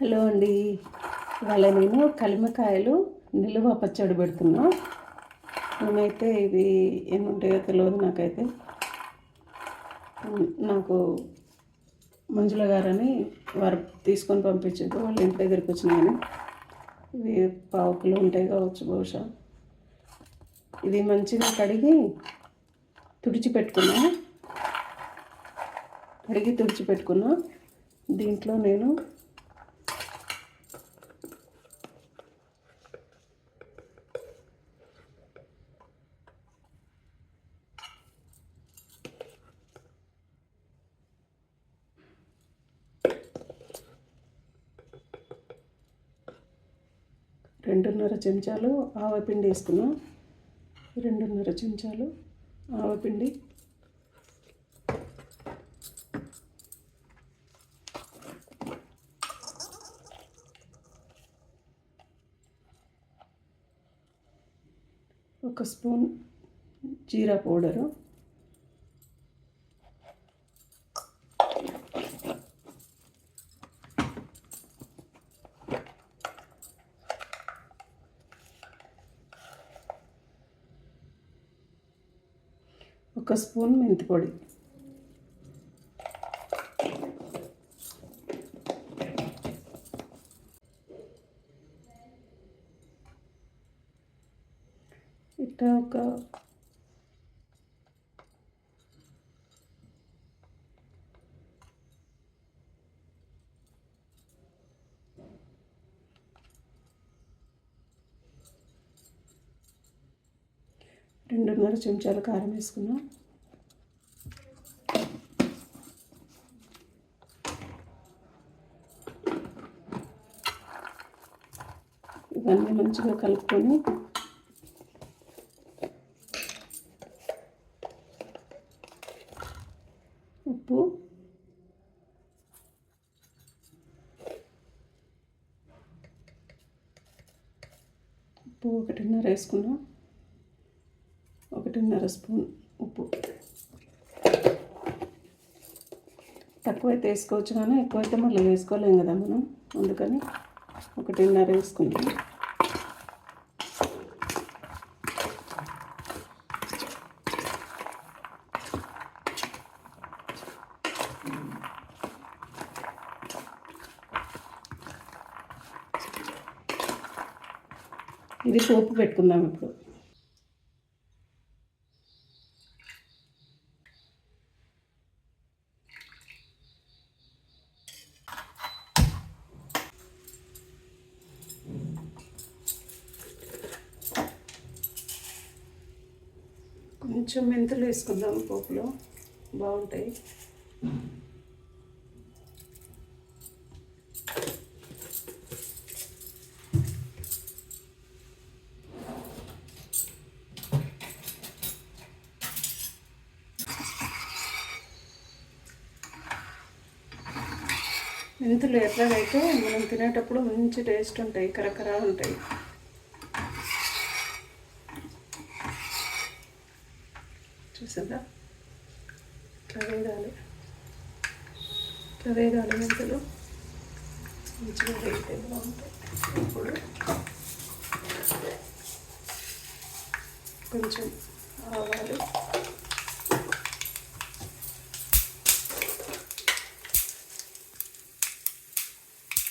Hello అండి. ఇవాళ నేను కలిమకాయలు నిల్వ పచ్చడి పెడుతున్నా. నేనైతే ఇది ఏముంటాయో తెలియదు నాకైతే. నాకు మంజుల గారని వారు తీసుకొని పంపించారు. వాళ్ళ ఇంటి దగ్గరికి వచ్చినాయని. ఇవి పావు కిలో ఉంటాయి కావచ్చు బహుశా. ఇది మంచిగా కడిగి తుడిచి పెట్టుకున్నా. కడిగి తుడిచి పెట్టుకున్నా. దీంట్లో నేను రెండున్నర చెంచాలు ఆవపిండి వేసుకున్నాం. రెండున్నర చెంచాలు ఆవపిండి ఒక స్పూన్ జీరా పౌడరు. ఒక స్పూన్ మెంతిపొడి ఇట్లా ఒక రెండున్నర చెంచాలు కారం వేసుకున్నాం. ఇవన్నీ మంచిగా కలుపుకొని ఉప్పు ఉప్పు ఒకటిన్నర వేసుకున్నాం. ఒకటిన్నర స్పూన్ ఉప్పు. తక్కువైతే వేసుకోవచ్చు కానీ ఎక్కువైతే మళ్ళీ వేసుకోలేం కదా మనం. అందుకని ఒకటిన్నర వేసుకుంటాం ఇది పోపు పెట్టుకుందాం ఇప్పుడు. కొంచెం మెంతులు వేసుకుందాం పోపులో. బాగుంటాయి. మెంతులు ఎట్లాగైతే మనం తినేటప్పుడు మంచి టేస్ట్ ఉంటాయి కరకరా ఉంటాయి. చూసారా ఇట్లా వేగాలి ఇట్లా వేగాలి మెంతులు మంచిగా వేగితే బాగుంటాయి ఇప్పుడు కొంచెం ఆవాలు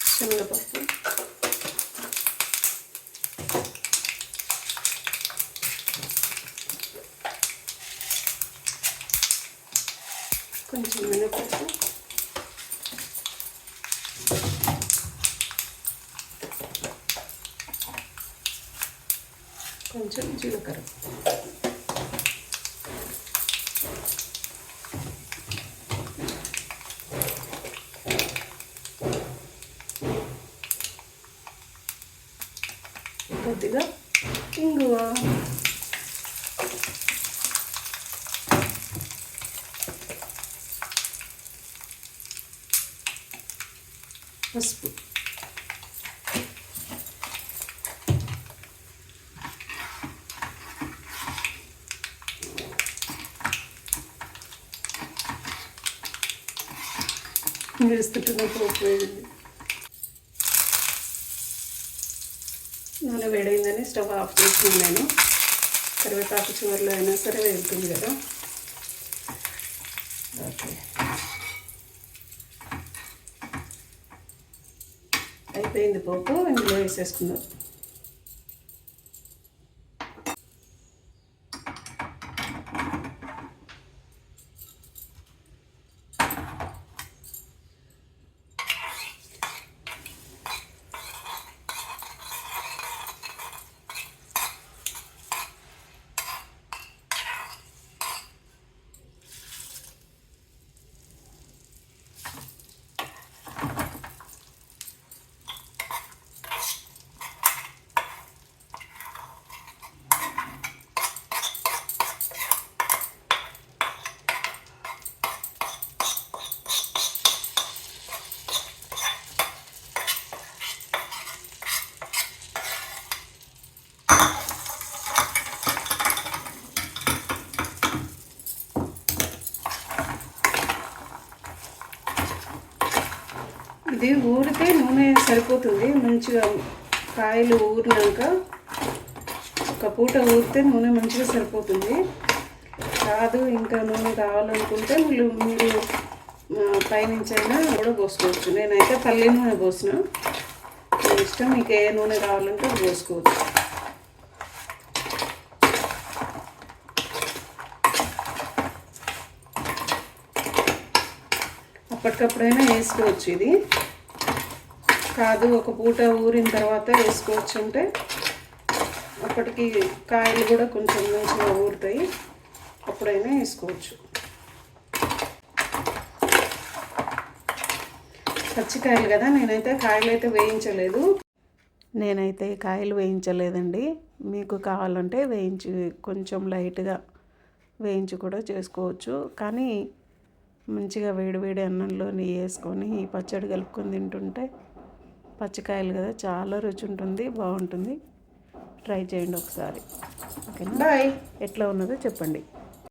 శనగపప్పు కొంచెం మినపప్పు కొంచెం జీలకర్ర. కొద్దిగా పసుపు. వేస్తుంటున్న పోపు వేయండి నూనె వేడైందని స్టవ్ ఆఫ్ చేసినాను నేను కరివేపాకు చివరిలో అయినా సరే వెళ్తుంది కదా. ఓకే. అయిపోయింది పోపు ఇందులో వేసేసుకున్నాం ఇది ఊరితే నూనె సరిపోతుంది. మంచిగా కాయలు ఊరినాక ఒక పూట ఊరితే నూనె మంచిగా సరిపోతుంది. కాదు ఇంకా నూనె కావాలనుకుంటే మీరు మీరు పైనుంచైనా పైనుంచి అయినా కూడా పోసుకోవచ్చు. నేనైతే పల్లి నూనె పోసిన. మీ ఇష్టం మీకు ఏ నూనె కావాలంటే అది పోసుకోవచ్చు. అప్పటికప్పుడైనా వేసుకోవచ్చు ఇది. కాదు ఒక పూట ఊరిన తర్వాత వేసుకోవచ్చు అంటే అప్పటికి కాయలు కూడా కొంచెం మంచిగా ఊరుతాయి. అప్పుడైనా వేసుకోవచ్చు. పచ్చికాయలు కదా నేనైతే కాయలు అయితే వేయించలేదు. నేనైతే కాయలు వేయించలేదండి. మీకు కావాలంటే వేయించి కొంచెం లైట్గా వేయించి కూడా చేసుకోవచ్చు. కానీ మంచిగా వేడివేడి అన్నంలో నెయ్యి వేసుకొని పచ్చడి కలుపుకొని తింటుంటే పచ్చికాయలు కదా చాలా రుచి ఉంటుంది బాగుంటుంది. ట్రై చేయండి ఒకసారి. ఓకేనా? ఎట్లా ఉన్నదో చెప్పండి.